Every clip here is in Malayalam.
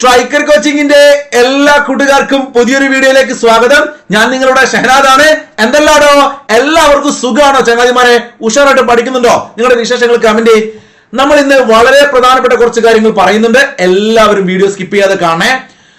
സ്ട്രൈക്കർ കോച്ചിങ്ങിന്റെ എല്ലാ കൂട്ടുകാർക്കും പുതിയൊരു വീഡിയോയിലേക്ക് സ്വാഗതം. ഞാൻ നിങ്ങളുടെ ഷെഹനാദാണ്. എന്തെല്ലാടോ? എല്ലാവർക്കും സുഖമാണോ ചങ്ങാതിമാരെ? ഉഷാറായിട്ട് പഠിക്കുന്നുണ്ടോ? നിങ്ങളുടെ വിശേഷങ്ങൾ കമന്റ് നമ്മൾ ഇന്ന് വളരെ പ്രധാനപ്പെട്ട കുറച്ച് കാര്യങ്ങൾ പറയുന്നുണ്ട്. എല്ലാവരും വീഡിയോ സ്കിപ്പ് ചെയ്യാതെ കാണേ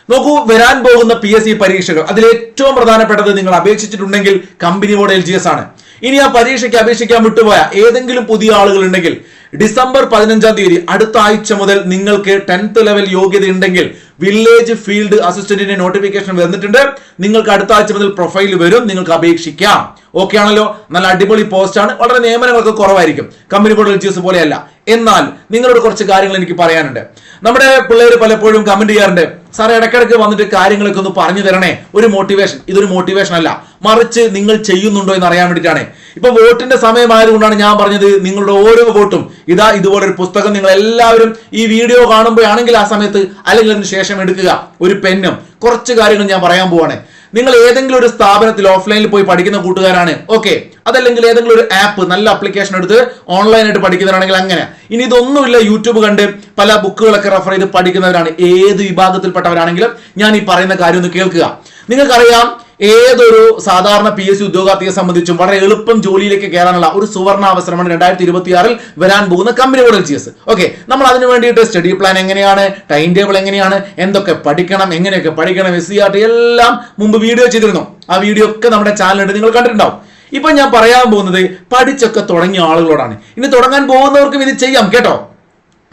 നോക്കൂ വരാൻ പോകുന്ന പി എസ് സി പരീക്ഷകൾ. അതിൽ ഏറ്റവും പ്രധാനപ്പെട്ടത് നിങ്ങൾ അപേക്ഷിച്ചിട്ടുണ്ടെങ്കിൽ company board L G S ആണ്. ഇനി ആ പരീക്ഷയ്ക്ക് അപേക്ഷിക്കാൻ വിട്ടുപോയ ഏതെങ്കിലും പുതിയ ആളുകൾ ഉണ്ടെങ്കിൽ ഡിസംബർ പതിനഞ്ചാം തീയതി അടുത്ത ആഴ്ച മുതൽ നിങ്ങൾക്ക് ടെൻത്ത് ലെവൽ യോഗ്യത ഉണ്ടെങ്കിൽ വില്ലേജ് ഫീൽഡ് അസിസ്റ്റന്റിന്റെ നോട്ടിഫിക്കേഷൻ വന്നിട്ടുണ്ട്. നിങ്ങൾക്ക് അടുത്ത ആഴ്ച മുതൽ പ്രൊഫൈൽ വരും. നിങ്ങൾക്ക് അപേക്ഷിക്കാം. ഓക്കെ ആണല്ലോ? നല്ല അടിപൊളി പോസ്റ്റ് ആണ്. വളരെ നിയമനങ്ങളൊക്കെ കുറവായിരിക്കും. കമ്പനി ബോർഡ് ചീസ് ജി എസ് പോലെയല്ല. എന്നാൽ നിങ്ങളോട് കുറച്ച് കാര്യങ്ങൾ എനിക്ക് പറയാനുണ്ട്. നമ്മുടെ പിള്ളേർ പലപ്പോഴും കമന്റ് ചെയ്യാറുണ്ട്. സാറേ ഇടയ്ക്കിടയ്ക്ക് വന്നിട്ട് കാര്യങ്ങളൊക്കെ ഒന്ന് പറഞ്ഞു തരണേ. ഒരു മോട്ടിവേഷൻ ഇതൊരു മോട്ടിവേഷൻ അല്ല. മറിച്ച് നിങ്ങൾ ചെയ്യുന്നുണ്ടോ എന്ന് അറിയാൻ വേണ്ടിയിട്ടാണ്. ഇപ്പൊ വോട്ടിന്റെ സമയമായതുകൊണ്ടാണ് ഞാൻ പറഞ്ഞത് നിങ്ങളുടെ ഓരോ വോട്ടും. ഇതാ ഇതുപോലെ ഒരു പുസ്തകം നിങ്ങൾ എല്ലാവരും ഈ വീഡിയോ കാണുമ്പോഴാണെങ്കിൽ ആ സമയത്ത് അല്ലെങ്കിൽ അതിന് ശേഷം എടുക്കുക. ഒരു പെന്നും. കുറച്ച് കാര്യങ്ങൾ ഞാൻ പറയാൻ പോവാണ്. നിങ്ങൾ ഏതെങ്കിലും ഒരു സ്ഥാപനത്തിൽ ഓഫ്ലൈനിൽ പോയി പഠിക്കുന്ന കൂട്ടുകാരാണ്. ഓക്കെ അതല്ലെങ്കിൽ ഏതെങ്കിലും ഒരു ആപ്പ് നല്ല അപ്ലിക്കേഷൻ എടുത്ത് ഓൺലൈനായിട്ട് പഠിക്കുന്നവരാണെങ്കിൽ അങ്ങനെ. ഇനി ഇതൊന്നുമില്ല യൂട്യൂബ് കണ്ട് പല ബുക്കുകളൊക്കെ റെഫർ ചെയ്ത് പഠിക്കുന്നവരാണ്. ഏത് വിഭാഗത്തിൽപ്പെട്ടവരാണെങ്കിലും ഞാൻ ഈ പറയുന്ന കാര്യം ഒന്ന് കേൾക്കുക. നിങ്ങൾക്കറിയാം ഏതൊരു സാധാരണ പി എസ് സി ഉദ്യോഗാർത്ഥിയെ സംബന്ധിച്ചും വളരെ എളുപ്പം ജോലിയിലേക്ക് കയറാനുള്ള ഒരു സുവർണാവസരമാണ് രണ്ടായിരത്തി ഇരുപത്തിയാറിൽ വരാൻ പോകുന്ന company board G S okay നമ്മൾ അതിന് വേണ്ടിയിട്ട് സ്റ്റഡി പ്ലാൻ എങ്ങനെയാണ് ടൈം ടേബിൾ എങ്ങനെയാണ് എന്തൊക്കെ പഠിക്കണം എങ്ങനെയൊക്കെ പഠിക്കണം എസ് സി ആർ ടി എല്ലാം മുമ്പ് വീഡിയോ ചെയ്തിരുന്നു. ആ വീഡിയോ ഒക്കെ നമ്മുടെ ചാനലുണ്ട് നിങ്ങൾ കണ്ടിട്ടുണ്ടാവും. ഇപ്പൊ ഞാൻ പറയാൻ പോകുന്നത് പഠിച്ചൊക്കെ തുടങ്ങിയ ആളുകളോടാണ്. ഇനി തുടങ്ങാൻ പോകുന്നവർക്കും ഇത് ചെയ്യാം കേട്ടോ.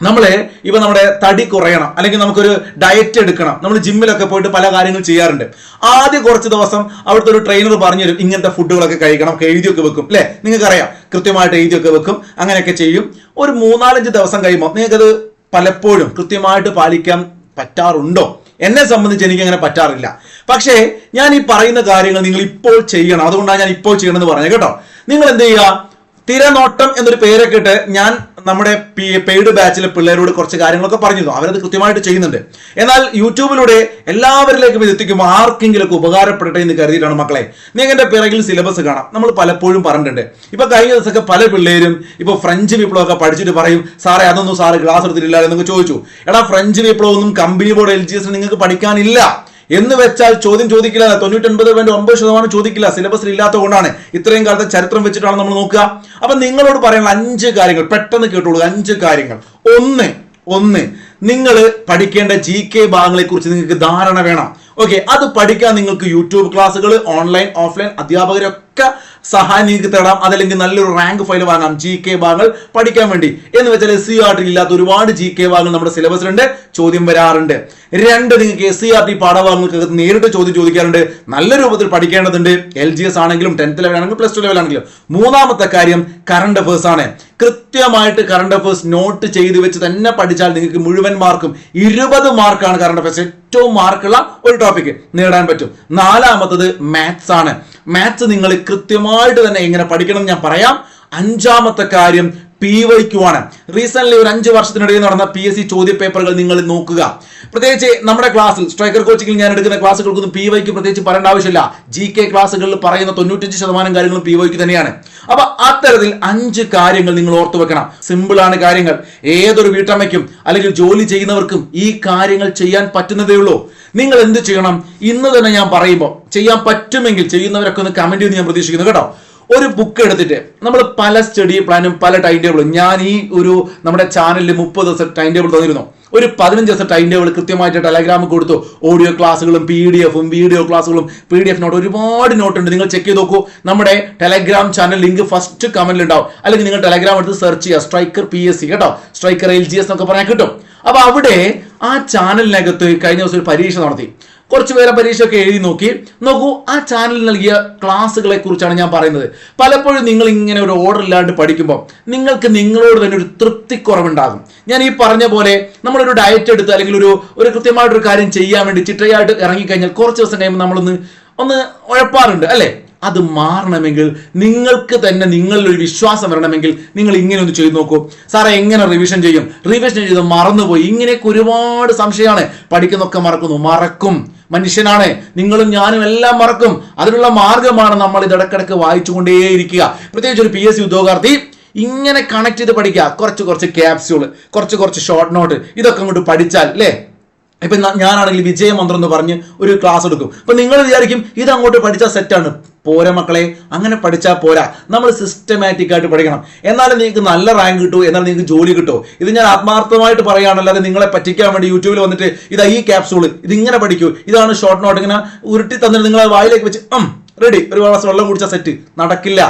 നമ്മൾ ഇപ്പൊ നമ്മുടെ തടി കുറയണം അല്ലെങ്കിൽ നമുക്കൊരു ഡയറ്റ് എടുക്കണം. നമ്മൾ ജിമ്മിലൊക്കെ പോയിട്ട് പല കാര്യങ്ങൾ ചെയ്യാറുണ്ട്. ആദ്യ കുറച്ച് ദിവസം അവിടുത്തെ ഒരു ട്രെയിനർ പറഞ്ഞു തരും ഇങ്ങനത്തെ ഫുഡുകളൊക്കെ കഴിക്കണം ഒക്കെ എഴുതിയൊക്കെ വെക്കും. അല്ലെ നിങ്ങൾക്കറിയാം കൃത്യമായിട്ട് എഴുതിയൊക്കെ വെക്കും അങ്ങനെയൊക്കെ ചെയ്യും. ഒരു മൂന്നാലഞ്ച് ദിവസം കഴിയുമ്പോൾ നിങ്ങൾക്കത് പലപ്പോഴും കൃത്യമായിട്ട് പാലിക്കാൻ പറ്റാറുണ്ടോ? എന്നെ സംബന്ധിച്ച് എനിക്ക് അങ്ങനെ പറ്റാറില്ല. പക്ഷേ ഞാൻ ഈ പറയുന്ന കാര്യങ്ങൾ നിങ്ങൾ ഇപ്പോൾ ചെയ്യണം. അതുകൊണ്ടാണ് ഞാൻ ഇപ്പോൾ ചെയ്യണമെന്ന് പറഞ്ഞത്. കേട്ടോ? നിങ്ങൾ എന്ത് ചെയ്യുക? തിരനോട്ടം എന്നൊരു പേരൊക്കെ ഇട്ട് ഞാൻ നമ്മുടെ പെയ്ഡ് ബാച്ചിലെ പിള്ളേരോട് കുറച്ച് കാര്യങ്ങളൊക്കെ പറഞ്ഞിരുന്നു. അവരത് കൃത്യമായിട്ട് ചെയ്യുന്നുണ്ട്. എന്നാൽ യൂട്യൂബിലൂടെ എല്ലാവരിലേക്കും ഇത് എത്തിക്കുമ്പോൾ ആർക്കെങ്കിലൊക്കെ ഉപകാരപ്പെടട്ടെ എന്ന് കരുതിയിട്ടാണ് മക്കളെ. നിങ്ങളുടെ പിറകിൽ സിലബസ് കാണാം. നമ്മൾ പലപ്പോഴും പറഞ്ഞിട്ടുണ്ട്. ഇപ്പൊ കഴിഞ്ഞ ദിവസമൊക്കെ പല പിള്ളേരും ഇപ്പൊ ഫ്രഞ്ച് വിപ്ലവമൊക്കെ പഠിച്ചിട്ട് പറയും സാറേ അതൊന്നും സാറ് ക്ലാസ് എടുത്തിട്ടില്ല എന്നൊക്കെ ചോദിച്ചു. എടാ ഫ്രഞ്ച് വിപ്ലവമൊന്നും കമ്പനി ബോർഡ് എൽ നിങ്ങൾക്ക് പഠിക്കാനില്ല. എന്ന് വെച്ചാൽ ചോദ്യം ചോദിക്കില്ല. തൊണ്ണൂറ്റൊൻപത് പോയിന്റ് ഒമ്പത് ശതമാനം ചോദിക്കില്ല. സിലബസിൽ ഇല്ലാത്ത കൊണ്ടാണ് ഇത്രയും കാലത്തെ ചരിത്രം വെച്ചിട്ടാണ് നമ്മൾ നോക്കുക. അപ്പൊ നിങ്ങളോട് പറയാനുള്ള അഞ്ച് കാര്യങ്ങൾ. പെട്ടെന്ന് കേട്ടോളൂ. അഞ്ച് കാര്യങ്ങൾ. ഒന്ന് ഒന്ന് നിങ്ങൾ പഠിക്കേണ്ട ജി കെ ഭാഗങ്ങളെ കുറിച്ച് നിങ്ങൾക്ക് ധാരണ വേണം. ഓക്കെ അത് പഠിക്കാൻ നിങ്ങൾക്ക് യൂട്യൂബ് ക്ലാസ്സുകൾ ഓൺലൈൻ ഓഫ്ലൈൻ അധ്യാപകരൊക്കെ സഹായം നിങ്ങൾക്ക് തേടാം. അതല്ലെങ്കിൽ നല്ലൊരു റാങ്ക് ഫയൽ വാങ്ങാം. ജി കെ ഭാഗങ്ങൾ പഠിക്കാൻ വേണ്ടി. എന്ന് വെച്ചാൽ എസ് സി ആർ ടി ഇല്ലാത്ത ഒരുപാട് ജി കെ ഭാഗങ്ങൾ നമ്മുടെ സിലബസിലുണ്ട് ചോദ്യം വരാറുണ്ട്. രണ്ട് നിങ്ങൾക്ക് എസ് സി ആർ ടി പാഠഭാഗങ്ങൾക്ക് നേരിട്ട് ചോദ്യം ചോദിക്കാറുണ്ട്. നല്ല രൂപത്തിൽ പഠിക്കേണ്ടതുണ്ട്. എൽ ജി എസ് ആണെങ്കിലും ടെൻത്ത് ലെവൽ ആണെങ്കിലും പ്ലസ് ടു ലെവൽ ആണെങ്കിലും. മൂന്നാമത്തെ കാര്യം കറണ്ട് അഫേഴ്സ് ആണ്. കൃത്യമായിട്ട് കറണ്ട് അഫേഴ്സ് നോട്ട് ചെയ്ത് വെച്ച് തന്നെ പഠിച്ചാൽ നിങ്ങൾക്ക് മുഴുവൻ മാർക്കും ഇരുപത് മാർക്കാണ് കറണ്ട് അഫേഴ്സ് ഏറ്റവും മാർക്കുള്ള ഒരു ടോപ്പിക് നേടാൻ പറ്റും. നാലാമത്തത് മാത്സ് ആണ്. മാത്സ് നിങ്ങൾ കൃത്യമായിട്ട് തന്നെ എങ്ങനെ പഠിക്കണം ഞാൻ പറയാം. അഞ്ചാമത്തെ കാര്യം പി വൈക്കുവാണ്. റീസെന്റ് ഒരു അഞ്ച് വർഷത്തിനിടയിൽ നടന്ന പി എസ് സി ചോദ്യ പേപ്പറുകൾ നിങ്ങൾ നോക്കുക. പ്രത്യേകിച്ച് നമ്മുടെ ക്ലാസ്സിൽ സ്ട്രൈക്കർ കോച്ചിങ്ങിൽ ഞാൻ എടുക്കുന്ന ക്ലാസ്സുകൾക്കൊന്നും പി വൈക്ക് പ്രത്യേകിച്ച് പറയേണ്ട ആവശ്യമില്ല. ജി കെ ക്ലാസ്സുകളിൽ പറയുന്ന തൊണ്ണൂറ്റഞ്ച് ശതമാനം കാര്യങ്ങളും പി വൈക്ക് തന്നെയാണ്. അപ്പൊ അത്തരത്തിൽ അഞ്ച് കാര്യങ്ങൾ നിങ്ങൾ ഓർത്തു വെക്കണം. സിമ്പിൾ ആണ് കാര്യങ്ങൾ. ഏതൊരു വീട്ടമ്മയ്ക്കും അല്ലെങ്കിൽ ജോലി ചെയ്യുന്നവർക്കും ഈ കാര്യങ്ങൾ ചെയ്യാൻ പറ്റുന്നതേ ഉള്ളൂ. നിങ്ങൾ എന്ത് ചെയ്യണം? ഇന്ന് തന്നെ ഞാൻ പറയുമ്പോൾ ചെയ്യാൻ പറ്റുമെങ്കിൽ ചെയ്യുന്നവരൊക്കെ ഒന്ന് കമന്റ് ചെയ്ത് ഞാൻ പ്രതീക്ഷിക്കുന്നു കേട്ടോ. ഒരു ബുക്ക് എടുത്തിട്ട് നമ്മൾ പല സ്റ്റഡി പ്ലാനും പല ടൈം ടേബിളും ഞാൻ ഈ ഒരു നമ്മുടെ ചാനലിൽ മുപ്പത് ദിവസം ടൈം ടേബിൾ തന്നിരുന്നു. ഒരു പതിനഞ്ച് ദിവസം ടൈം ടേബിൾ കൃത്യമായിട്ട് ടെലഗ്രാം കൊടുത്തു. ഓഡിയോ ക്ലാസ്സുകളും പി ഡി എഫും വീഡിയോ ക്ലാസ്സുകളും പി ഡി എഫ് നോട്ട് ഒരുപാട് നോട്ട് ഉണ്ട്. നിങ്ങൾ ചെക്ക് ചെയ്ത് നോക്കൂ. നമ്മുടെ ടെലഗ്രാം ചാനൽ ലിങ്ക് ഫസ്റ്റ് കമന്റിൽ ഉണ്ടാവും. അല്ലെങ്കിൽ നിങ്ങൾ ടെലഗ്രാം എടുത്ത് സെർച്ച് ചെയ്യുക. സ്ട്രൈക്കർ പി എസ് സി കേട്ടോ. സ്ട്രൈക്കർ എൽ ജി എസ് എന്നൊക്കെ പറഞ്ഞാൽ കിട്ടും. അപ്പൊ അവിടെ ആ ചാനലിനകത്ത് കഴിഞ്ഞ ദിവസം ഒരു പരീക്ഷ നടത്തി. കുറച്ച് പേരെ പരീക്ഷയൊക്കെ എഴുതി നോക്കി. നോക്കൂ ആ ചാനലിൽ നൽകിയ ക്ലാസ്സുകളെ കുറിച്ചാണ് ഞാൻ പറയുന്നത്. പലപ്പോഴും നിങ്ങൾ ഇങ്ങനെ ഒരു ഓർഡർ ഇല്ലാണ്ട് പഠിക്കുമ്പോൾ നിങ്ങൾക്ക് നിങ്ങളോട് തന്നെ ഒരു തൃപ്തിക്കുറവുണ്ടാകും ഞാൻ ഈ പറഞ്ഞ പോലെ നമ്മളൊരു ഡയറ്റ് എടുത്ത് അല്ലെങ്കിൽ ഒരു ഒരു കൃത്യമായിട്ടൊരു കാര്യം ചെയ്യാൻ വേണ്ടി ചിട്ടയായിട്ട് ഇറങ്ങിക്കഴിഞ്ഞാൽ കുറച്ച് ദിവസം കഴിയുമ്പോൾ നമ്മളൊന്ന് ഒന്ന് ഉഴപ്പാറുണ്ട് അല്ലേ? അത് മാറണമെങ്കിൽ നിങ്ങൾക്ക് തന്നെ നിങ്ങളിൽ ഒരു വിശ്വാസം വരണമെങ്കിൽ നിങ്ങൾ ഇങ്ങനെ ഒന്ന് ചെയ്തു നോക്കൂ. സാറേ എങ്ങനെ റിവിഷൻ ചെയ്യും? റിവിഷൻ ചെയ്ത് മറന്നുപോയി. ഇങ്ങനെയൊക്കെ ഒരുപാട് സംശയമാണ്. പഠിക്കുന്നൊക്കെ മറക്കുന്നു. മറക്കും. മനുഷ്യനാണ്. നിങ്ങളും ഞാനും എല്ലാം മറക്കും. അതിനുള്ള മാർഗമാണ് നമ്മൾ ഇത് ഇടക്കിടക്ക് വായിച്ചുകൊണ്ടേയിരിക്കുക. പ്രത്യേകിച്ച് ഒരു പി എസ് സി ഉദ്യോഗാർത്ഥി ഇങ്ങനെ കണക്ട് ചെയ്ത് പഠിക്കുക. കുറച്ച് കുറച്ച് ക്യാപ്സ്യൂൾ കുറച്ച് കുറച്ച് ഷോർട്ട് നോട്ട് ഇതൊക്കെ അങ്ങോട്ട് പഠിച്ചാൽ അല്ലേ ഇപ്പൊ ഞാനാണെങ്കിൽ വിജയമന്ത്രം എന്ന് പറഞ്ഞ് ഒരു ക്ലാസ് എടുക്കും. അപ്പൊ നിങ്ങൾ വിചാരിക്കും ഇത് അങ്ങോട്ട് പഠിച്ചാൽ സെറ്റാണ് പോരാ മക്കളെ അങ്ങനെ പഠിച്ചാൽ പോരാ. നമ്മൾ സിസ്റ്റമാറ്റിക് ആയിട്ട് പഠിക്കണം. എന്നാലും നിങ്ങൾക്ക് നല്ല റാങ്ക് കിട്ടൂ എന്നാൽ നിങ്ങൾക്ക് ജോലി കിട്ടുമോ ഇത് ഞാൻ ആത്മാർത്ഥമായിട്ട് പറയുകയാണല്ലാതെ നിങ്ങളെ പറ്റിക്കാൻ വേണ്ടി യൂട്യൂബിൽ വന്നിട്ട് ഇതാ ഈ ക്യാപ്സൂൾ ഇത് ഇങ്ങനെ പഠിക്കൂ. ഇതാണ് ഷോർട്ട് നോട്ട് ഇങ്ങനെ ഉരുട്ടി തന്നിട്ട് നിങ്ങളെ വായിലേക്ക് വെച്ച് റെഡി ഒരു ഗ്ലാസ് വെള്ളം കുടിച്ച സെറ്റ് നടക്കില്ല.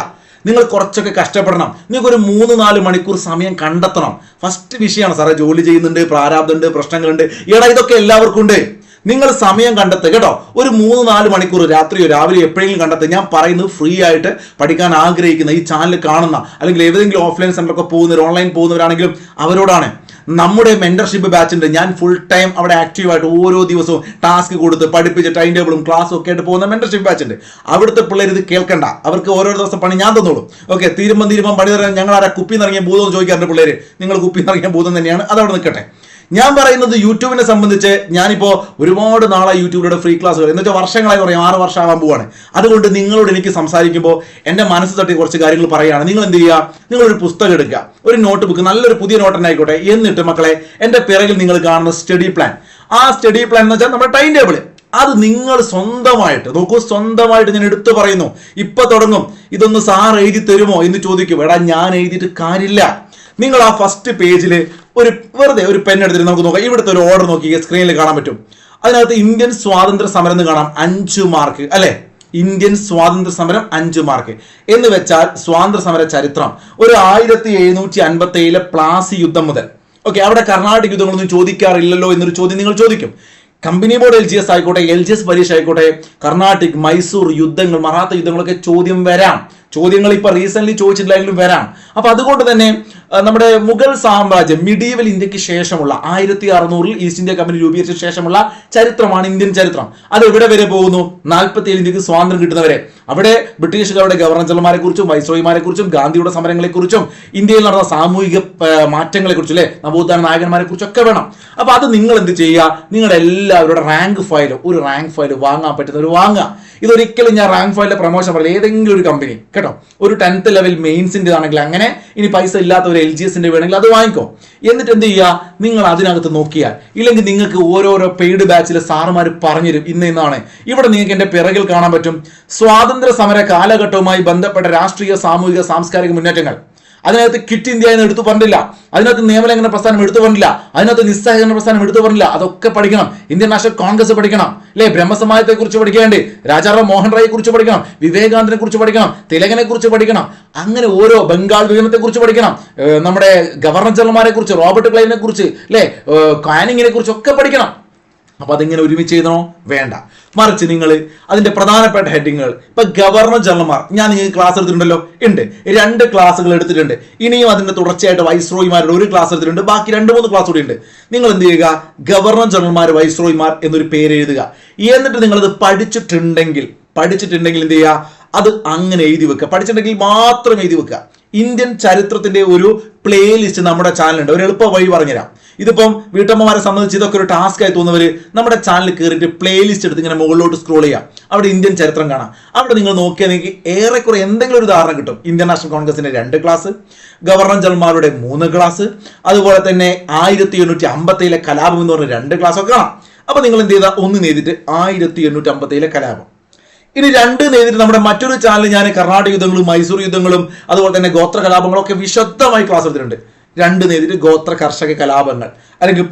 നിങ്ങൾ കുറച്ചൊക്കെ കഷ്ടപ്പെടണം. നിങ്ങൾക്ക് ഒരു മൂന്ന് നാല് മണിക്കൂർ സമയം കണ്ടെത്തണം. ഫസ്റ്റ് വിഷയമാണ് സാറേ ജോലി ചെയ്യുന്നുണ്ട് പ്രാരാബ്ദമുണ്ട് പ്രശ്നങ്ങളുണ്ട്. എടാ ഇതൊക്കെ എല്ലാവർക്കും ഉണ്ട്. നിങ്ങൾ സമയം കണ്ടെത്തുക കേട്ടോ. ഒരു മൂന്ന് നാല് മണിക്കൂർ രാത്രിയോ രാവിലെ എപ്പോഴെങ്കിലും കണ്ടെത്തുക. ഞാൻ പറയുന്നത് ഫ്രീ ആയിട്ട് പഠിക്കാൻ ആഗ്രഹിക്കുന്ന ഈ ചാനൽ കാണുന്ന അല്ലെങ്കിൽ ഏതെങ്കിലും ഓഫ്ലൈൻ സെന്ററൊക്കെ പോകുന്നവർ ഓൺലൈൻ പോകുന്നവരാണെങ്കിലും അവരോടാണ്. നമ്മുടെ മെന്റർഷിപ്പ് ബാച്ച് ഉണ്ട്. ഞാൻ ഫുൾ ടൈം അവിടെ ആക്റ്റീവായിട്ട് ഓരോ ദിവസവും ടാസ്ക് കൊടുത്ത് പഠിപ്പിച്ച് ടൈം ടേബിളും ക്ലാസ്സും ഒക്കെ ആയിട്ട് പോകുന്ന മെന്റർഷിപ്പ് ബാച്ച് ഉണ്ട്. അവിടുത്തെ പിള്ളേർ ഇത് കേൾക്കണ്ട. അവർക്ക് ഓരോ ദിവസം പണി ഞാൻ തന്നോളും. ഓക്കെ തീരുമ്പം തീരുമ്പം പണി തരാൻ ഞങ്ങൾ ആരാ കുപ്പി നിറങ്ങിയ ഭൂതം ചോദിക്കാറുണ്ട് പിള്ളേര്. നിങ്ങൾ കുപ്പി നിറങ്ങിയ ഭൂതം തന്നെയാണ്. അതവിടെ നിൽക്കട്ടെ. ഞാൻ പറയുന്നത് യൂട്യൂബിനെ സംബന്ധിച്ച് ഞാനിപ്പോൾ ഒരുപാട് നാളെ യൂട്യൂബിലൂടെ ഫ്രീ ക്ലാസ്സുകൾ എന്ന് വെച്ചാൽ വർഷങ്ങളായി പറയും ആറ് വർഷമാകാൻ പോവാണ്. അതുകൊണ്ട് നിങ്ങളോട് എനിക്ക് സംസാരിക്കുമ്പോൾ എന്റെ മനസ്സ് തട്ടി കുറച്ച് കാര്യങ്ങൾ പറയുകയാണ്. നിങ്ങൾ എന്ത് ചെയ്യുക? നിങ്ങളൊരു പുസ്തകം എടുക്കുക. ഒരു നോട്ട് ബുക്ക് നല്ലൊരു പുതിയ നോട്ട് തന്നെ ആയിക്കോട്ടെ. എന്നിട്ട് മക്കളെ എന്റെ പിറകിൽ നിങ്ങൾ കാണുന്ന സ്റ്റഡി പ്ലാൻ ആ സ്റ്റഡി പ്ലാൻ എന്ന് വെച്ചാൽ നമ്മുടെ ടൈം ടേബിൾ അത് നിങ്ങൾ സ്വന്തമായിട്ട് നോക്കൂ സ്വന്തമായിട്ട് ഞാൻ എടുത്തു പറയുന്നു. ഇപ്പൊ തുടങ്ങും. ഇതൊന്ന് സാർ എഴുതി തരുമോ എന്ന് ചോദിക്കും. എടാ ഞാൻ എഴുതിയിട്ട് കാര്യമില്ല. നിങ്ങൾ ആ ഫസ്റ്റ് പേജിൽ ഒരു വെറുതെ ഒരു പെൻ എടുത്തിട്ട് നമുക്ക് നോക്കാം. ഇവിടുത്തെ ഒരു ഓർഡർ നോക്കി സ്ക്രീനിൽ കാണാൻ പറ്റും. അതിനകത്ത് ഇന്ത്യൻ സ്വാതന്ത്ര്യ സമരം എന്ന് കാണാം. അഞ്ച് മാർക്ക് അല്ലെ? ഇന്ത്യൻ സ്വാതന്ത്ര്യ സമരം അഞ്ച് മാർക്ക് എന്ന് വെച്ചാൽ സ്വാതന്ത്ര്യ സമര ചരിത്രം. ഒരു ആയിരത്തി എഴുന്നൂറ്റി അൻപത്തി ഏഴിലെ പ്ലാസി യുദ്ധം മുതൽ. ഓക്കെ അവിടെ കർണാടക യുദ്ധങ്ങളൊന്നും ചോദിക്കാറില്ലല്ലോ എന്നൊരു ചോദ്യം നിങ്ങൾ ചോദിക്കും. Company board L G S ആയിക്കോട്ടെ എൽ ജി എസ് പരീക്ഷ ആയിക്കോട്ടെ കർണാട്ടിക് മൈസൂർ യുദ്ധങ്ങൾ മറാത്ത യുദ്ധങ്ങളൊക്കെ ചോദ്യം വരാം. ചോദ്യങ്ങൾ ഇപ്പൊ റീസെന്റ് ചോദിച്ചിട്ടില്ലെങ്കിലും വരാം. അപ്പൊ അതുകൊണ്ട് തന്നെ നമ്മുടെ മുഗൾ സാമ്രാജ്യം മിഡീവൽ ഇന്ത്യയ്ക്ക് ശേഷമുള്ള ആയിരത്തി അറുന്നൂറിൽ ഈസ്റ്റ് ഇന്ത്യ കമ്പനി രൂപീകരിച്ച ശേഷമുള്ള ചരിത്രമാണ് ഇന്ത്യൻ ചരിത്രം. അത് എവിടെ വരെ പോകുന്നു? നാൽപ്പത്തി ഏഴ് ഇന്ത്യയ്ക്ക് സ്വാതന്ത്ര്യം കിട്ടുന്നവരെ. അവിടെ ബ്രിട്ടീഷുകാരുടെ ഗവർണർ ജനറൽമാരെ കുറിച്ചും വൈസ്രോയിമാരെ കുറിച്ചും ഗാന്ധിയുടെ സമരങ്ങളെ കുറിച്ചും ഇന്ത്യയിൽ നടന്ന സാമൂഹിക മാറ്റങ്ങളെ കുറിച്ചും അല്ലെ? നവോത്ഥാന നായകന്മാരെ കുറിച്ചൊക്കെ വേണം. അപ്പൊ അത് നിങ്ങൾ എന്ത് ചെയ്യുക? നിങ്ങളുടെ എല്ലാവരുടെ റാങ്ക് ഫയൽ ഒരു റാങ്ക് ഫയൽ വാങ്ങാൻ പറ്റുന്ന ഒരു വാങ്ങുക. ഇതൊരിക്കലും ഞാൻ റാങ്ക് ഫയലിലെ പ്രൊമോഷൻ പറയില്ല. ഏതെങ്കിലും ഒരു കമ്പനി കേട്ടോ? ഒരു ടെൻത്ത് ലെവൽ മെയിൻസിന്റെ ആണെങ്കിൽ അങ്ങനെ ഇനി പൈസ ഇല്ലാത്ത ഒരു എൽ ജി എസിന്റെ വേണമെങ്കിൽ അത് വാങ്ങിക്കോ. എന്നിട്ട് എന്ത് ചെയ്യുക? നിങ്ങൾ അതിനകത്ത് നോക്കിയാൽ ഇല്ലെങ്കിൽ നിങ്ങൾക്ക് ഓരോരോ പെയ്ഡ് ബാച്ചിലെ സാറുമാർ പറഞ്ഞുതരും ഇന്ന് ഇന്നാണ്. ഇവിടെ നിങ്ങൾക്ക് എന്റെ പിറകിൽ കാണാൻ പറ്റും. സ്വാതന്ത്ര്യ സമര കാലഘട്ടവുമായി ബന്ധപ്പെട്ട രാഷ്ട്രീയ സാമൂഹിക സാംസ്കാരിക മുന്നേറ്റങ്ങൾ. അതിനകത്ത് കിറ്റ് ഇന്ത്യ എന്ന് എടുത്തു പറഞ്ഞില്ല. അതിനകത്ത് നിയമലംഘന പ്രസ്ഥാനം എടുത്തു പറഞ്ഞില്ല. അതിനകത്ത് നിസ്സഹകരണ പ്രസ്ഥാനം എടുത്തു പറഞ്ഞില്ല. അതൊക്കെ പഠിക്കണം. ഇന്ത്യൻ നാഷണൽ കോൺഗ്രസ് പഠിക്കണം. അല്ലെ ബ്രഹ്മസമായത്തെ കുറിച്ച് പഠിക്കേണ്ടേ. രാജാറാം മോഹൻ റായെ കുറിച്ച് പഠിക്കണം. വിവേകാനന്ദനെ കുറിച്ച് പഠിക്കണം. തിലകനെ കുറിച്ച് പഠിക്കണം. അങ്ങനെ ഓരോ ബംഗാൾ വിഭജനത്തെ കുറിച്ച് പഠിക്കണം. നമ്മുടെ ഗവർണർ ജനറൽമാരെ കുറിച്ച് റോബർട്ട് ക്ലൈനെ കുറിച്ച് അല്ലെ കാനിങ്ങിനെ കുറിച്ച് ഒക്കെ പഠിക്കണം. അപ്പൊ അതിങ്ങനെ ഒരുമിച്ച് ചെയ്തണോ വേണ്ട. മറിച്ച് നിങ്ങൾ അതിന്റെ പ്രധാനപ്പെട്ട ഹെഡിങ്ങുകൾ. ഇപ്പൊ ഗവർണർ ജനറൽമാർ ഞാൻ നിങ്ങൾക്ക് ക്ലാസ് എടുത്തിട്ടുണ്ടല്ലോ? ഉണ്ട്. രണ്ട് ക്ലാസ്സുകൾ എടുത്തിട്ടുണ്ട്. ഇനിയും അതിന്റെ തുടർച്ചയായിട്ട് വൈസ്രോയിമാരുടെ ഒരു ക്ലാസ് എടുത്തിട്ടുണ്ട്. ബാക്കി രണ്ട് മൂന്ന് ക്ലാസ് കൂടി ഉണ്ട്. നിങ്ങൾ എന്ത് ചെയ്യുക? ഗവർണർ ജനറൽമാർ വൈസ്രോയിമാർ എന്നൊരു പേര് എഴുതുക. എന്നിട്ട് നിങ്ങൾ അത് പഠിച്ചിട്ടുണ്ടെങ്കിൽ പഠിച്ചിട്ടുണ്ടെങ്കിൽ എന്ത് ചെയ്യുക? അത് അങ്ങനെ എഴുതി വെക്കുക. പഠിച്ചിട്ടുണ്ടെങ്കിൽ മാത്രം എഴുതി വെക്കുക. ഇന്ത്യൻ ചരിത്രത്തിന്റെ ഒരു പ്ലേലിസ്റ്റ് നമ്മുടെ ചാനലുണ്ട് ഒരു എളുപ്പ വഴി പറഞ്ഞുതരാം. ഇതിപ്പം വീട്ടമ്മമാരെ സംബന്ധിച്ച് ഇതൊക്കെ ഒരു ടാസ്ക് ആയി തോന്നുന്നവർ നമ്മുടെ ചാനൽ കയറിയിട്ട് പ്ലേലിസ്റ്റ് എടുത്ത് ഇങ്ങനെ മുകളിലോട്ട് സ്ക്രോൾ ചെയ്യാം. അവിടെ ഇന്ത്യൻ ചരിത്രം കാണാം. അവിടെ നിങ്ങൾ നോക്കിയാൽ നിങ്ങൾക്ക് ഏറെക്കുറെ എന്തെങ്കിലും ഒരു ഉദാഹരണം കിട്ടും. ഇന്ത്യൻ നാഷണൽ കോൺഗ്രസിന്റെ രണ്ട് ക്ലാസ് ഗവർണർ ജനറൽമാരുടെ മൂന്ന് ക്ലാസ് അതുപോലെ തന്നെ ആയിരത്തി എണ്ണൂറ്റി അമ്പത്തിയിലെ കലാപം എന്ന് പറഞ്ഞ രണ്ട് ക്ലാസ് ഒക്കെ കാണാം. അപ്പൊ നിങ്ങൾ എന്ത് ചെയ്താൽ ഒന്ന് നേരിട്ട് ആയിരത്തി എണ്ണൂറ്റി അമ്പത്തിയിലെ കലാപം. ഇനി രണ്ട് നേരിട്ട് നമ്മുടെ മറ്റൊരു ചാനൽ ഞാൻ കർണാടക യുദ്ധങ്ങളും മൈസൂർ യുദ്ധങ്ങളും അതുപോലെ തന്നെ ഗോത്ര കലാപങ്ങളൊക്കെ വിശദമായി ക്ലാസ് എടുത്തിട്ടുണ്ട്. രണ്ട് നേരിട്ട് ഗോത്ര കർഷക കലാപങ്ങൾ അല്ലെങ്കിൽ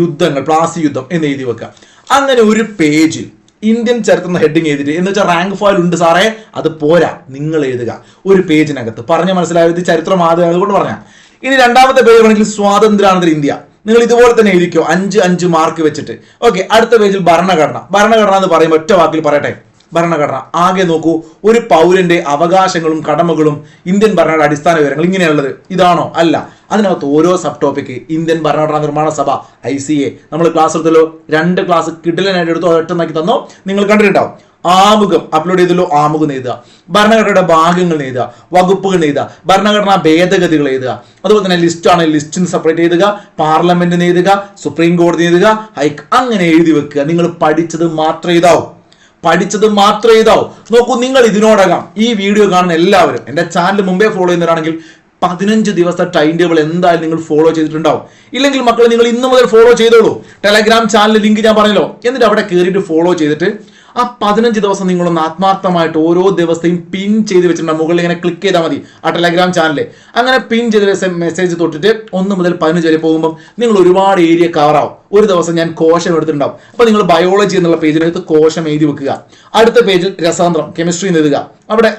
യുദ്ധങ്ങൾ പ്ലാസി യുദ്ധം എന്ന് എഴുതി വെക്കുക. അങ്ങനെ ഒരു പേജിൽ ഇന്ത്യൻ ചരിത്രം ഹെഡിങ് എഴുതിയിട്ട് എന്ന് വെച്ചാൽ റാങ്ക് ഫയൽ ഉണ്ട് സാറേ അത് പോരാ നിങ്ങൾ എഴുതുക. ഒരു പേജിനകത്ത്. പറഞ്ഞ മനസ്സിലായത് ചരിത്രം ആദ്യം അതുകൊണ്ട് പറഞ്ഞാൽ ഇനി രണ്ടാമത്തെ പേജ് വേണമെങ്കിൽ സ്വാതന്ത്ര്യാനന്തര ഇന്ത്യ. നിങ്ങൾ ഇതുപോലെ തന്നെ എഴുതിക്കോ. അഞ്ച് അഞ്ച് മാർക്ക് വെച്ചിട്ട്. ഓക്കെ അടുത്ത പേജിൽ ഭരണഘടന. ഭരണഘടന എന്ന് പറയുമ്പോൾ ഒറ്റ വാക്കിൽ പറയട്ടെ. ഭരണഘടന. ആകെ നോക്കൂ ഒരു പൗരന്റെ അവകാശങ്ങളും കടമകളും ഇന്ത്യൻ ഭരണഘടന അടിസ്ഥാന വിവരങ്ങൾ ഇങ്ങനെയുള്ളത് ഇതാണോ? അല്ല. അതിനകത്ത് ഓരോ സബ് ടോപ്പിക് ഇന്ത്യൻ ഭരണഘടനാ നിർമ്മാണ സഭ ഐ സി എ. നമ്മൾ ക്ലാസ് എടുത്തല്ലോ രണ്ട് ക്ലാസ് കിട്ടലിനായിട്ട് എടുത്തോ ഒറ്റന്നാക്കി തന്നോ? നിങ്ങൾ കണ്ടിട്ടുണ്ടാവും. ആമുഖം അപ്ലോഡ് ചെയ്തല്ലോ ആമുഖം എഴുതുക. ഭരണഘടനയുടെ ഭാഗങ്ങൾ എഴുതുക വകുപ്പുകൾ എഴുതുക ഭരണഘടനാ ഭേദഗതികൾ എഴുതുക. അതുപോലെ തന്നെ ലിസ്റ്റ് ആണ് ലിസ്റ്റിന് സെപ്പറേറ്റ് എഴുതുക പാർലമെന്റ് എഴുതുക സുപ്രീം കോടതി എഴുതുക ഹൈക്ക് അങ്ങനെ എഴുതി വെക്കുക. നിങ്ങൾ പഠിച്ചത് മാത്രം എഴുതാവും പഠിച്ചത് മാത്രമേ ഇതാവും. നോക്കൂ നിങ്ങൾ ഇതിനോടകം ഈ വീഡിയോ കാണുന്ന എല്ലാവരും എന്റെ ചാനൽ മുമ്പേ ഫോളോ ചെയ്യുന്നവരാണെങ്കിൽ പതിനഞ്ച് ദിവസത്തെ ടൈം ടേബിൾ എന്തായാലും നിങ്ങൾ ഫോളോ ചെയ്തിട്ടുണ്ടാവും. ഇല്ലെങ്കിൽ മക്കൾ നിങ്ങൾ ഇന്ന് മുതൽ ഫോളോ ചെയ്തോളൂ. ടെലഗ്രാം ചാനൽ ലിങ്ക് ഞാൻ പറഞ്ഞല്ലോ. എന്നിട്ട് അവിടെ കയറിയിട്ട് ഫോളോ ചെയ്തിട്ട് ആ പതിനഞ്ച് ദിവസം നിങ്ങളൊന്ന് ആത്മാർത്ഥമായിട്ട് ഓരോ ദിവസത്തെയും പിൻ ചെയ്ത് വെച്ചിട്ടുണ്ട് മുകളിൽ ഇങ്ങനെ ക്ലിക്ക് ചെയ്താൽ മതി. ആ ടെലഗ്രാം ചാനലിൽ അങ്ങനെ പിൻ ചെയ്ത് മെസ്സേജ് തൊട്ടിട്ട് ഒന്ന് മുതൽ പതിനഞ്ച് വരെ പോകുമ്പോൾ നിങ്ങൾ ഒരുപാട് ഏരിയ കവർ ആവും. ഒരു ദിവസം ഞാൻ കോശം എടുത്തിട്ടുണ്ടാവും. അപ്പൊ നിങ്ങൾ ബയോളജി എന്നുള്ള പേജിനകത്ത് കോശം എഴുതി വെക്കുക. അടുത്ത പേജിൽ രസാന്തരം കെമിസ്ട്രി എഴുതുക. അവിടെ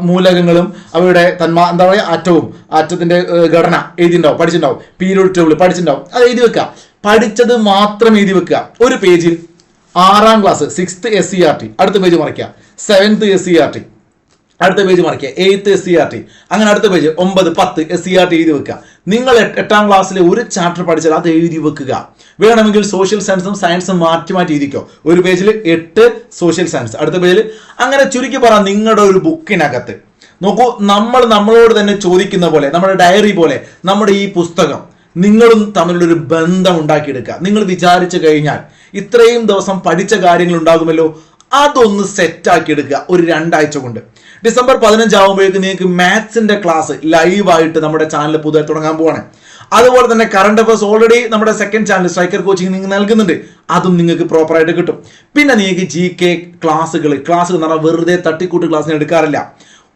മൂലകങ്ങളും അവയുടെ തന്മാ എന്താ പറയുക അറ്റവും ആറ്റത്തിന്റെ ഏഹ്, ഘടന എഴുതിണ്ടാവും പഠിച്ചിട്ടുണ്ടാവും. Period table പഠിച്ചിട്ടുണ്ടാവും. അത് എഴുതി വെക്കുക. പഠിച്ചത് മാത്രം എഴുതി വെക്കുക. ഒരു പേജിൽ ആറാം class sixth S C R T അടുത്ത page മറിക്കുക seventh S C R T അടുത്ത page മറിക്കുക eighth S C R T അങ്ങനെ അടുത്ത പേജ് ഒമ്പത് പത്ത് എസ് സി ആർ ടി എഴുതി വെക്കുക നിങ്ങൾ എട്ട്- ക്ലാസ്സിലെ ഒരു ചാപ്റ്റർ പഠിച്ചാൽ അത് എഴുതി വെക്കുക. വേണമെങ്കിൽ സോഷ്യൽ സയൻസും സയൻസും മാറ്റി മാറ്റി ഇരിക്കോ ഒരു പേജിൽ എട്ട് സോഷ്യൽ സയൻസ് അടുത്ത പേജിൽ അങ്ങനെ ചുരുക്കി പറ നിങ്ങളുടെ ഒരു ബുക്കിനകത്ത് നോക്കൂ നമ്മൾ നമ്മളോട് തന്നെ ചോദിക്കുന്ന പോലെ നമ്മുടെ ഡയറി പോലെ നമ്മുടെ ഈ പുസ്തകം നിങ്ങളും തമ്മിലുള്ളൊരു ബന്ധം ഉണ്ടാക്കിയെടുക്കുക നിങ്ങൾ വിചാരിച്ചു കഴിഞ്ഞാൽ ഇത്രയും ദിവസം പഠിച്ച കാര്യങ്ങൾ ഉണ്ടാകുമല്ലോ അതൊന്ന് സെറ്റ് ആക്കി എടുക്കുക ഒരു രണ്ടാഴ്ച കൊണ്ട്. ഡിസംബർ പതിനഞ്ചാവുമ്പോഴേക്ക് നിങ്ങൾക്ക് മാത്സിന്റെ ക്ലാസ് ലൈവായിട്ട് നമ്മുടെ ചാനൽ പുതുതായി തുടങ്ങാൻ പോവാണ്. അതുപോലെ തന്നെ കറണ്ട് അഫയേഴ്സ് ഓൾറെഡി നമ്മുടെ സെക്കൻഡ് ചാനൽ സ്ട്രൈക്കർ കോച്ചിങ് നിങ്ങൾ നൽകുന്നുണ്ട്. അതും നിങ്ങൾക്ക് പ്രോപ്പറായിട്ട് കിട്ടും. പിന്നെ നിങ്ങൾക്ക് ജി കെ ക്ലാസ്സുകൾ ക്ലാസ്സുകൾ എന്ന് പറഞ്ഞാൽ വെറുതെ തട്ടിക്കൂട്ട് ക്ലാസ്സിന് എടുക്കാറില്ല.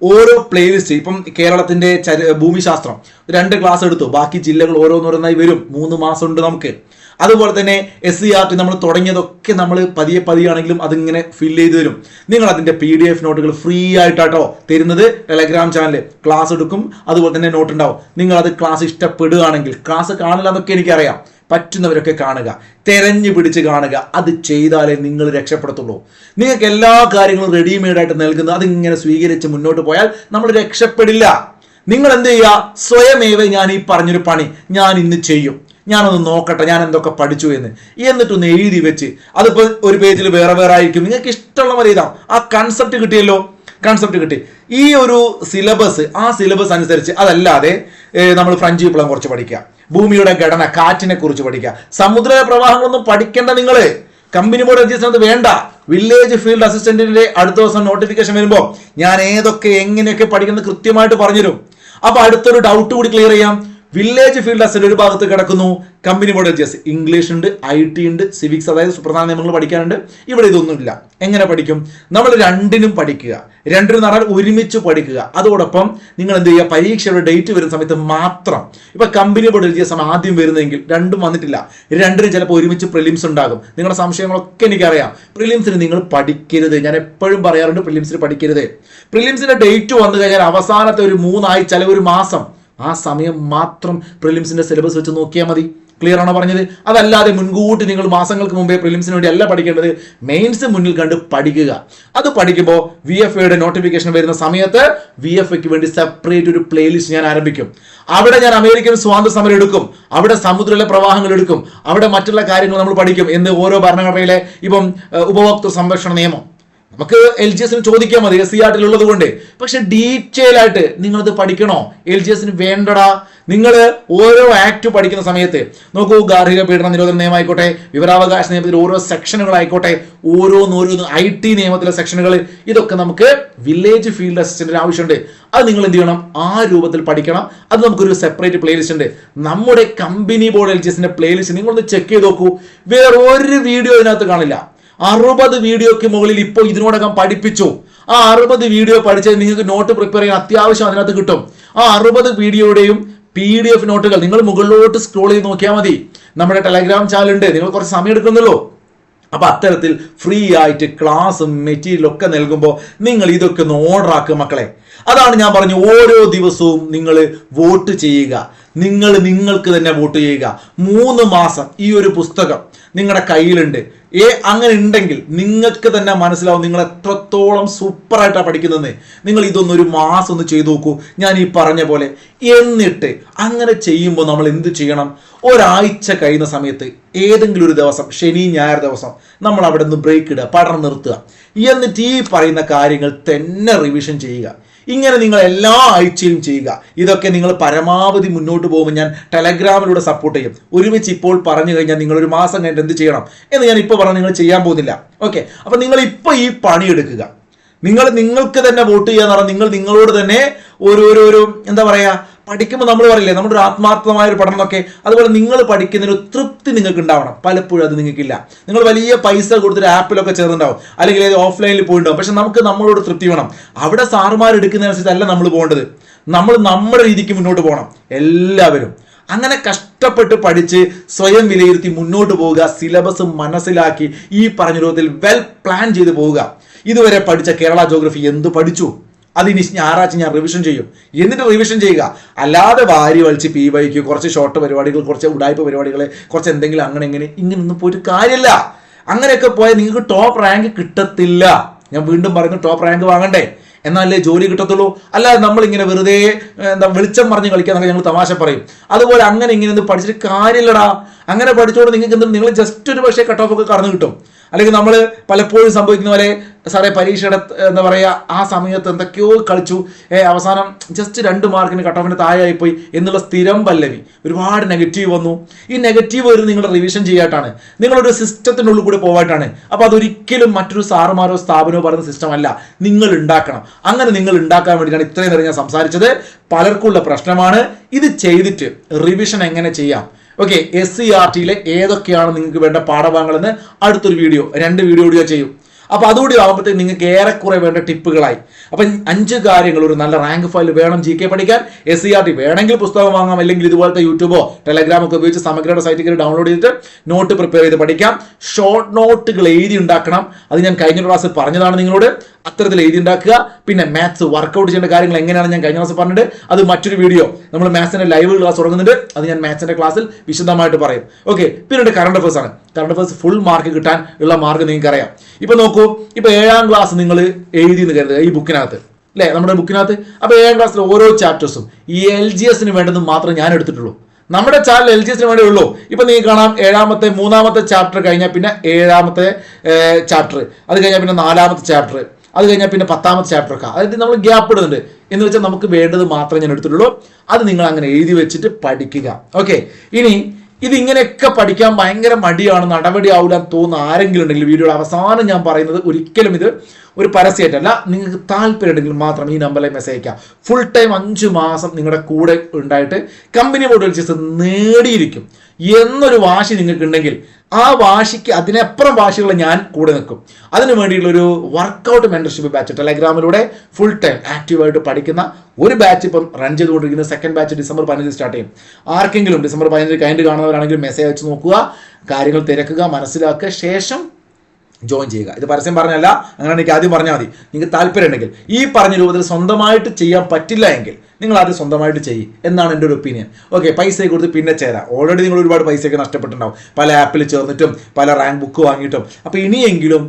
ഓരോ പ്ലേലിസ്റ്റ് ഇപ്പം കേരളത്തിന്റെ ഭൂമിശാസ്ത്രം. രണ്ട് ക്ലാസ് എടുത്തു. ബാക്കി ജില്ലകൾ ഓരോന്നോരോന്നായി വരും. മൂന്ന് മാസം ഉണ്ട് നമുക്ക്. അതുപോലെ തന്നെ എസ് സി ആർ ടി നമ്മൾ തുടങ്ങിയതൊക്കെ നമ്മൾ പതിയെ പതിയാണെങ്കിലും അതിങ്ങനെ ഫില്ല് ചെയ്ത് തരും. നിങ്ങൾ അതിന്റെ പി ഡി എഫ് നോട്ടുകൾ ഫ്രീ ആയിട്ടാട്ടോ തരുന്നത്. ടെലഗ്രാം ചാനൽ ക്ലാസ് എടുക്കും. അതുപോലെ തന്നെ നോട്ട് ഉണ്ടാവും. നിങ്ങൾ അത് ക്ലാസ് ഇഷ്ടപ്പെടുകയാണെങ്കിൽ ക്ലാസ് കാണില്ല എന്നൊക്കെ എനിക്കറിയാം. പറ്റുന്നവരൊക്കെ കാണുക. തെരഞ്ഞു പിടിച്ച് കാണുക. അത് ചെയ്താലേ നിങ്ങൾ രക്ഷപ്പെടത്തുള്ളൂ. നിങ്ങൾക്ക് എല്ലാ കാര്യങ്ങളും റെഡിമെയ്ഡായിട്ട് നൽകുന്നത് അതിങ്ങനെ സ്വീകരിച്ച് മുന്നോട്ട് പോയാൽ നമ്മൾ രക്ഷപ്പെടില്ല. നിങ്ങൾ എന്ത് ചെയ്യുക? സ്വയമേവ ഞാൻ ഈ പറഞ്ഞൊരു പണി ഞാൻ ഇന്ന് ചെയ്യും. ഞാനൊന്ന് നോക്കട്ടെ ഞാൻ എന്തൊക്കെ പഠിച്ചു എന്ന്. എന്നിട്ടൊന്ന് എഴുതി വെച്ച് അതിപ്പോൾ ഒരു പേജിൽ വേറെ വേറെ ആയിരിക്കും. നിങ്ങൾക്ക് ഇഷ്ടമുള്ള പോലെ എഴുതാം. ആ കൺസെപ്റ്റ് കിട്ടിയല്ലോ? കൺസെപ്റ്റ് കിട്ടി. ഈ ഒരു സിലബസ് ആ സിലബസ് അനുസരിച്ച് അതല്ലാതെ നമ്മൾ ഫ്രഞ്ച് വിപ്ലവം കുറച്ച് പഠിക്കുക. ഭൂമിയുടെ ഘടന കാറ്റിനെ കുറിച്ച് പഠിക്കുക. സമുദ്ര പ്രവാഹങ്ങളൊന്നും പഠിക്കേണ്ട നിങ്ങൾ കമ്പനി ബോർഡ് രജിസ്റ്റർ വേണ്ട. വില്ലേജ് ഫീൽഡ് അസിസ്റ്റന്റിന്റെ അടുത്ത ദിവസം നോട്ടിഫിക്കേഷൻ വരുമ്പോൾ ഞാൻ ഏതൊക്കെ എങ്ങനെയൊക്കെ പഠിക്കുന്നത് കൃത്യമായിട്ട് പറഞ്ഞുതരും. അപ്പൊ അടുത്തൊരു ഡൗട്ട് കൂടി ക്ലിയർ ചെയ്യാം. വില്ലേജ് ഫീൽഡ് അസറ്റ് ഒരു ഭാഗത്ത് കിടക്കുന്നു. കമ്പനി ബോർഡ് ജസ് ഇംഗ്ലീഷ് ഉണ്ട് ഐ ടി ഉണ്ട് സിവിക്സ് അതായത് സുപ്രധാന നിയമങ്ങൾ പഠിക്കാനുണ്ട്. ഇവിടെ ഇതൊന്നുമില്ല. എങ്ങനെ പഠിക്കും? നമ്മൾ രണ്ടിനും പഠിക്കുക. രണ്ടിനും നടൻ ഒരുമിച്ച് പഠിക്കുക. അതോടൊപ്പം നിങ്ങൾ എന്ത് ചെയ്യുക? പരീക്ഷയുടെ ഡേറ്റ് വരുന്ന സമയത്ത് മാത്രം. ഇപ്പൊ കമ്പനി ബോർഡ് ജസ് എസ് ആദ്യം വരുന്നതെങ്കിൽ രണ്ടും വന്നിട്ടില്ല. രണ്ടിനും ചിലപ്പോൾ ഒരുമിച്ച് പ്രിലിംസ് ഉണ്ടാകും. നിങ്ങളുടെ സംശയങ്ങളൊക്കെ എനിക്കറിയാം. പ്രിലിംസിന് നിങ്ങൾ പഠിക്കരുത്. ഞാൻ എപ്പോഴും പറയാറുണ്ട് പ്രിലിംസിന് പഠിക്കരുത്. പ്രിലിംസിന്റെ ഡേറ്റ് വന്നു കഴിഞ്ഞാൽ അവസാനത്തെ ഒരു മൂന്നായി ചില ഒരു മാസം ആ സമയം മാത്രം പ്രിലിംസിന്റെ സിലബസ് വെച്ച് നോക്കിയാൽ മതി. ക്ലിയർ ആണോ പറഞ്ഞത്? അതല്ലാതെ മുൻകൂട്ടി നിങ്ങൾ മാസങ്ങൾക്ക് മുമ്പേ പ്രിലിംസിന് വേണ്ടി അല്ല പഠിക്കേണ്ടത്. മെയിൻസ് മുന്നിൽ കണ്ട് പഠിക്കുക. അത് പഠിക്കുമ്പോൾ വി എഫ് എയുടെ നോട്ടിഫിക്കേഷൻ വരുന്ന സമയത്ത് വി എഫ് എക്ക് വേണ്ടി സെപ്പറേറ്റ് ഒരു പ്ലേലിസ്റ്റ് ഞാൻ ആരംഭിക്കും. അവിടെ ഞാൻ അമേരിക്കൻ സ്വാതന്ത്ര്യ സമരം എടുക്കും. അവിടെ സമുദ്രത്തിലെ പ്രവാഹങ്ങൾ എടുക്കും. അവിടെ മറ്റുള്ള കാര്യങ്ങൾ നമ്മൾ പഠിക്കും എന്ന് ഓരോ ഭരണഘടനയിലെ ഇപ്പം ഉപഭോക്തൃ സംരക്ഷണ നിയമം. നമുക്ക് എൽ ജി എസിന് ചോദിക്കാൻ മതി എസ് സി ആർട്ടിലുള്ളത് കൊണ്ട്. പക്ഷെ ഡീറ്റെയിൽ ആയിട്ട് നിങ്ങളത് പഠിക്കണോ? എൽ ജി എസിന് വേണ്ടടാ. നിങ്ങൾ ഓരോ ആക്ട് പഠിക്കുന്ന സമയത്ത് നോക്കൂ ഗാർഹിക പീഡന നിരോധന നിയമമായിക്കോട്ടെ വിവരാവകാശ നിയമത്തിൽ ഓരോ സെക്ഷനുകളായിക്കോട്ടെ ഓരോന്നോരോന്ന് ഐ ടി നിയമത്തിലെ സെക്ഷനുകൾ ഇതൊക്കെ നമുക്ക് വില്ലേജ് ഫീൽഡ് അസിസ്റ്റന്റിന് ആവശ്യമുണ്ട്. അത് നിങ്ങൾ എന്ത് ചെയ്യണം? ആ രൂപത്തിൽ പഠിക്കണം. അത് നമുക്കൊരു സെപ്പറേറ്റ് പ്ലേലിസ്റ്റ് ഉണ്ട്. നമ്മുടെ കമ്പനി ബോർഡ് എൽ ജി എസിന്റെ പ്ലേലിസ്റ്റ് നിങ്ങളൊന്ന് ചെക്ക് ചെയ്ത് നോക്കൂ. വേറെ ഒരു വീഡിയോ ഇതിനകത്ത് കാണില്ല. അറുപത് വീഡിയോക്ക് മുകളിൽ ഇപ്പോൾ ഇതിനോടകം പഠിപ്പിച്ചു. ആ അറുപത് വീഡിയോ പഠിച്ചത് നിങ്ങൾക്ക് നോട്ട് പ്രിപ്പയർ ചെയ്യാൻ അത്യാവശ്യം അതിനകത്ത് കിട്ടും. ആ അറുപത് വീഡിയോയുടെയും പി ഡി എഫ് നോട്ടുകൾ നിങ്ങൾ മുകളിലോട്ട് സ്ക്രോൾ ചെയ്ത് നോക്കിയാൽ മതി. നമ്മുടെ ടെലഗ്രാം ചാനൽ ഉണ്ട്. നിങ്ങൾ കുറച്ച് സമയം എടുക്കുന്നല്ലോ അപ്പൊ അത്തരത്തിൽ ഫ്രീ ആയിട്ട് ക്ലാസ്സും മെറ്റീരിയലും ഒക്കെ നൽകുമ്പോൾ നിങ്ങൾ ഇതൊക്കെ ഒന്ന് ഓർഡർ ആക്കുക മക്കളെ. അതാണ് ഞാൻ പറഞ്ഞു ഓരോ ദിവസവും നിങ്ങൾ വോട്ട് ചെയ്യുക. നിങ്ങൾ നിങ്ങൾക്ക് തന്നെ വോട്ട് ചെയ്യുക. മൂന്ന് മാസം ഈ ഒരു പുസ്തകം നിങ്ങളുടെ കയ്യിലുണ്ട്. ഏ അങ്ങനെ ഉണ്ടെങ്കിൽ നിങ്ങൾക്ക് തന്നെ മനസ്സിലാവും നിങ്ങൾ എത്രത്തോളം സൂപ്പറായിട്ടാണ് പഠിക്കുന്നത് നിങ്ങൾ ഇതൊന്ന് ഒരു മാസം ഒന്ന് ചെയ്തു നോക്കൂ. ഞാൻ ഈ പറഞ്ഞ പോലെ എന്നിട്ട് അങ്ങനെ ചെയ്യുമ്പോൾ നമ്മൾ എന്ത് ചെയ്യണം? ഒരാഴ്ച കഴിയുന്ന സമയത്ത് ഏതെങ്കിലും ഒരു ദിവസം ശനി ഞായർ ദിവസം നമ്മൾ അവിടെ നിന്ന് ബ്രേക്ക് ഇടുക പഠനം നിർത്തുക. എന്നിട്ട് ഈ പറയുന്ന കാര്യങ്ങൾ തന്നെ റിവിഷൻ ചെയ്യുക. ഇങ്ങനെ നിങ്ങൾ എല്ലാ ആഴ്ചയും ചെയ്യുക. ഇതൊക്കെ നിങ്ങൾ പരമാവധി മുന്നോട്ട് പോകുമ്പോൾ ഞാൻ ടെലഗ്രാമിലൂടെ സപ്പോർട്ട് ചെയ്യും. ഒരുമിച്ച് ഇപ്പോൾ പറഞ്ഞു കഴിഞ്ഞാൽ നിങ്ങൾ ഒരു മാസം കഴിഞ്ഞിട്ട് എന്ത് ചെയ്യണം എന്ന് ഞാൻ ഇപ്പോൾ പറഞ്ഞ് നിങ്ങൾ ചെയ്യാൻ പോകുന്നില്ല. ഓക്കെ അപ്പൊ നിങ്ങൾ ഇപ്പോൾ ഈ പണി എടുക്കുക നിങ്ങൾ നിങ്ങൾക്ക് തന്നെ വോട്ട് ചെയ്യാന്ന് പറഞ്ഞാൽ നിങ്ങൾ നിങ്ങളോട് തന്നെ ഒരു ഒരു എന്താ പറയാ പഠിക്കുമ്പോൾ നമ്മൾ പറയില്ലേ നമ്മുടെ ഒരു ആത്മാർത്ഥമായ ഒരു പഠനം അതുപോലെ നിങ്ങൾ പഠിക്കുന്നതിന് തൃപ്തി നിങ്ങൾക്ക് ഉണ്ടാവണം. പലപ്പോഴും അത് നിങ്ങൾക്കില്ല. നിങ്ങൾ വലിയ പൈസ കൊടുത്തിട്ട് ആപ്പിലൊക്കെ ചേർന്നുണ്ടാവും അല്ലെങ്കിൽ ഏത് ഓഫ്ലൈനിൽ പോയിട്ടുണ്ടാവും. പക്ഷെ നമുക്ക് നമ്മളോട് തൃപ്തി വേണം. അവിടെ സാറുമാർ എടുക്കുന്നതനുസരിച്ചല്ല നമ്മൾ പോകേണ്ടത്. നമ്മൾ നമ്മുടെ രീതിക്ക് മുന്നോട്ട് പോകണം. എല്ലാവരും. അങ്ങനെ കഷ്ടപ്പെട്ട് പഠിച്ച് സ്വയം വിലയിരുത്തി മുന്നോട്ട് പോവുക സിലബസ് മനസ്സിലാക്കി ഈ പറഞ്ഞ രൂപത്തിൽ വെൽ പ്ലാൻ ചെയ്ത് പോവുക. ഇതുവരെ പഠിച്ച കേരള ജോഗ്രഫി എന്ത് പഠിച്ചു? അതിനി ഞായറാഴ്ച ഞാൻ റിവിഷൻ ചെയ്യും? എന്നിട്ട് റിവിഷൻ ചെയ്യുക. അല്ലാതെ വാരി വലിച്ച് പി വൈക്ക് കുറച്ച് ഷോർട്ട് പരിപാടികൾ കുറച്ച് ഉടായ്പ പരിപാടികൾ കുറച്ച് എന്തെങ്കിലും അങ്ങനെ ഇങ്ങനെ ഇങ്ങനൊന്നും പോയിട്ട് കാര്യമില്ല. അങ്ങനെയൊക്കെ പോയാൽ നിങ്ങൾക്ക് ടോപ്പ് റാങ്ക് കിട്ടത്തില്ല. ഞാൻ വീണ്ടും പറയുന്നു ടോപ്പ് റാങ്ക് വാങ്ങണ്ടേ. എന്നാലേ ജോലി കിട്ടത്തുള്ളൂ. അല്ലാതെ നമ്മളിങ്ങനെ വെറുതെ എന്താ വെളിച്ചം പറഞ്ഞ് കളിക്കാന്നൊക്കെ ഞങ്ങൾ തമാശ പറയും. അതുപോലെ അങ്ങനെ ഇങ്ങനെ ഒന്ന് പഠിച്ചിട്ട് കാര്യമില്ലടാ. അങ്ങനെ പഠിച്ചോണ്ട് നിങ്ങൾക്ക് എന്തും നിങ്ങൾ ജസ്റ്റ് ഒരു പക്ഷേ കട്ട് ഓഫ് ഒക്കെ കടന്നു കിട്ടും. അല്ലെങ്കിൽ നമ്മൾ പലപ്പോഴും സംഭവിക്കുന്ന പോലെ സാറേ പരീക്ഷയുടെ എന്താ പറയുക ആ സമയത്ത് എന്തൊക്കെയോ കളിച്ചു. ഏ അവസാനം ജസ്റ്റ് രണ്ട് മാർക്കിന് കട്ട് ഓഫിന് താഴെയായിപ്പോയി എന്നുള്ള സ്ഥിരം പല്ലവി. ഒരുപാട് നെഗറ്റീവ് വന്നു. ഈ നെഗറ്റീവ് വരുന്നത് നിങ്ങൾ റിവിഷൻ ചെയ്യാട്ടാണ്. നിങ്ങളൊരു സിസ്റ്റത്തിനുള്ളിൽ കൂടി പോവായിട്ടാണ്. അപ്പോൾ അതൊരിക്കലും മറ്റൊരു സാറുമാരോ സ്ഥാപനമോ പറയുന്ന സിസ്റ്റം അല്ല. നിങ്ങൾ ഉണ്ടാക്കണം. അങ്ങനെ നിങ്ങൾ ഉണ്ടാക്കാൻ വേണ്ടിയിട്ടാണ് ഇത്രയും നേരം ഞാൻ സംസാരിച്ചത്. പലർക്കുള്ള പ്രശ്നമാണ്. ഇത് ചെയ്തിട്ട് റിവിഷൻ എങ്ങനെ ചെയ്യാം? ഓക്കെ എസ് സി ആർ ടിയിലെ ഏതൊക്കെയാണ് നിങ്ങൾക്ക് വേണ്ട പാഠഭാഗങ്ങളെന്ന് അടുത്തൊരു വീഡിയോ രണ്ട് വീഡിയോ വീഡിയോ ചെയ്യും. അപ്പൊ അതുകൂടി ആകുമ്പോഴത്തേക്ക് നിങ്ങൾക്ക് ഏറെക്കുറെ വേണ്ട ടിപ്പുകളായി. അപ്പൊ അഞ്ച് കാര്യങ്ങൾ ഒരു നല്ല റാങ്ക് ഫയൽ വേണം ജി കെ പഠിക്കാൻ. എസ് സി ആർ ടി വേണമെങ്കിൽ പുസ്തകം വാങ്ങാം അല്ലെങ്കിൽ ഇതുപോലത്തെ യൂട്യൂബോ ടെലഗ്രാം ഒക്കെ ഉപയോഗിച്ച് സമഗ്രയുടെ സൈറ്റിൽ കയറി ഡൗൺലോഡ് ചെയ്തിട്ട് നോട്ട് പ്രിപ്പയർ ചെയ്ത് പഠിക്കാം. ഷോർട്ട് നോട്ടുകൾ എഴുതി ഉണ്ടാക്കണം. അത് ഞാൻ കഴിഞ്ഞ ക്ലാസ്സിൽ പറഞ്ഞതാണ് നിങ്ങളോട്. അത്തരത്തിൽ എഴുതി ഉണ്ടാക്കുക പിന്നെ മാത്സ് വർക്കൗട്ട് ചെയ്യേണ്ട കാര്യങ്ങൾ എങ്ങനെയാണ് ഞാൻ കഴിഞ്ഞ ദിവസം പറഞ്ഞിട്ട്. അത് മറ്റൊരു വീഡിയോ നമ്മൾ മാത്സിന്റെ ലൈവ് ക്ലാസ് തുടങ്ങുന്നുണ്ട്. അത് ഞാൻ മാത്സിന്റെ ക്ലാസ്സിൽ വിശദമായിട്ട് പറയും. ഓക്കെ പിന്നീട് കറണ്ട് അഫേഴ്സ് ആണ്. കറണ്ട് അഫേഴ്സ് ഫുൾ മാർക്ക് കിട്ടാൻ ഉള്ള മാർക്ക് നിങ്ങൾക്ക് അറിയാം. ഇപ്പൊ നോക്കൂ ഇപ്പൊ ഏഴാം ക്ലാസ് നിങ്ങൾ എഴുതി എന്ന് കരുതുക ഈ ബുക്കിനകത്ത് അല്ലേ നമ്മുടെ ബുക്കിനകത്ത് അപ്പൊ ഏഴാം ക്ലാസ്സിലെ ഓരോ ചാപ്റ്റേഴ്സും ഈ എൽ ജി എസിന് വേണ്ടത് മാത്രം ഞാൻ എടുത്തിട്ടുള്ളൂ. നമ്മുടെ ചാനൽ എൽ ജി എസിന് വേണ്ടി ഉള്ളൂ. ഇപ്പൊ നിങ്ങൾക്ക് കാണാം ഏഴാമത്തെ മൂന്നാമത്തെ ചാപ്റ്റർ കഴിഞ്ഞാൽ പിന്നെ ഏഴാമത്തെ ചാപ്റ്റർ അത് കഴിഞ്ഞാൽ പിന്നെ നാലാമത്തെ ചാപ്റ്റർ അത് കഴിഞ്ഞാൽ പിന്നെ പത്താമത്തെ ചാപ്റ്റർ ഒക്കെ. അതായത് നമ്മൾ ഗ്യാപ്പ് ഇടുന്നുണ്ട്. എന്ന് വെച്ചാൽ നമുക്ക് വേണ്ടത് മാത്രമേ ഞാൻ എടുത്തിട്ടുള്ളൂ. അത് നിങ്ങൾ അങ്ങനെ എഴുതി വെച്ചിട്ട് പഠിക്കുക. ഓക്കെ ഇനി ഇത് ഇങ്ങനെയൊക്കെ പഠിക്കാൻ ഭയങ്കര മടിയാണ് നടപടി ആവില്ല തോന്നുന്ന ആരെങ്കിലും ഉണ്ടെങ്കിൽ വീഡിയോയുടെ അവസാനം ഞാൻ പറയുന്നത് ഒരിക്കലും ഇത് ഒരു പരസ്യമായിട്ടല്ല നിങ്ങൾക്ക് താല്പര്യം ഉണ്ടെങ്കിൽ മാത്രം ഈ നമ്പറിലേക്ക് മെസ്സേജ് അയക്കാം ഫുൾ ടൈം അഞ്ച് മാസം നിങ്ങളുടെ കൂടെ ഉണ്ടായിട്ട് കമ്പനി ബോർഡ് വിളിച്ചത് നേടിയിരിക്കും. എന്നൊരു വാശി നിങ്ങൾക്ക് ഉണ്ടെങ്കിൽ ആ വാശിക്ക് അതിനപ്പുറം വാശികൾ ഞാൻ കൂടെ നിൽക്കും. അതിനു വേണ്ടിയുള്ള ഒരു വർക്കൗട്ട് മെന്റർഷിപ്പ് ബാച്ച് ടെലഗ്രാമിലൂടെ ഫുൾ ടൈം ആക്റ്റീവായിട്ട് പഠിക്കുന്ന ഒരു ബാച്ച് ഇപ്പം റൺ ചെയ്തുകൊണ്ടിരിക്കുന്ന. സെക്കൻഡ് ബാച്ച് ഡിസംബർ പതിനഞ്ച് സ്റ്റാർട്ട് ചെയ്യും. ആർക്കെങ്കിലും ഡിസംബർ പതിനഞ്ച് കഴിഞ്ഞ് കാണുന്നവരാണെങ്കിൽ മെസ്സേജ് അയച്ചു നോക്കുക കാര്യങ്ങൾ തിരക്കുക മനസ്സിലാക്കുക ശേഷം ജോയിൻ ചെയ്യുക. ഇത് പരസ്യം പറഞ്ഞല്ല അങ്ങനെ എനിക്ക് ആദ്യം പറഞ്ഞാൽ മതി. നിങ്ങൾക്ക് താല്പര്യം ഉണ്ടെങ്കിൽ ഈ പറഞ്ഞ രൂപത്തിൽ സ്വന്തമായിട്ട് ചെയ്യാൻ പറ്റില്ല എങ്കിൽ നിങ്ങൾ അത് സ്വന്തമായിട്ട് ചെയ്യും. എന്നാണ് എന്റെ ഒരു ഒപ്പീനിയൻ ഓക്കെ പൈസ കൊടുത്ത് പിന്നെ ചേരാം. ഓൾറെഡി നിങ്ങൾ ഒരുപാട് പൈസയൊക്കെ നഷ്ടപ്പെട്ടിട്ടുണ്ടാവും. പല ആപ്പിൽ ചേർന്നിട്ടും പല റാങ്ക് ബുക്ക് വാങ്ങിയിട്ടും. അപ്പോൾ ഇനിയെങ്കിലും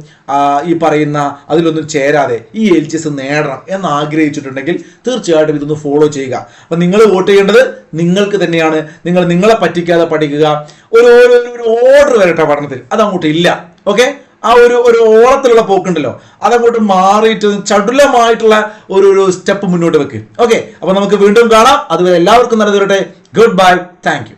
ഈ പറയുന്ന അതിലൊന്നും ചേരാതെ ഈ എൽ ജി എസ് നേടണം എന്ന് ആഗ്രഹിച്ചിട്ടുണ്ടെങ്കിൽ തീർച്ചയായിട്ടും ഇതൊന്ന് ഫോളോ ചെയ്യുക. അപ്പം നിങ്ങൾ വോട്ട് ചെയ്യേണ്ടത് നിങ്ങൾക്ക് തന്നെയാണ്. നിങ്ങൾ നിങ്ങളെ പറ്റിക്കാതെ പഠിക്കുക. ഒരു ഒരു ഓർഡർ വരട്ടെ പഠനത്തിൽ. അതങ്ങോട്ട് ഇല്ല. ഓക്കെ ആ ഒരു ഒരു ഓളത്തിലുള്ള പോക്കുണ്ടല്ലോ. അതങ്ങോട്ട് മാറിയിട്ട് ചടുലമായിട്ടുള്ള ഒരു ഒരു സ്റ്റെപ്പ് മുന്നോട്ട് വെക്ക്. ഓക്കെ അപ്പൊ നമുക്ക് വീണ്ടും കാണാം. അതുവരെ എല്ലാവർക്കും നല്ലത് വരട്ടെ. Good bye thank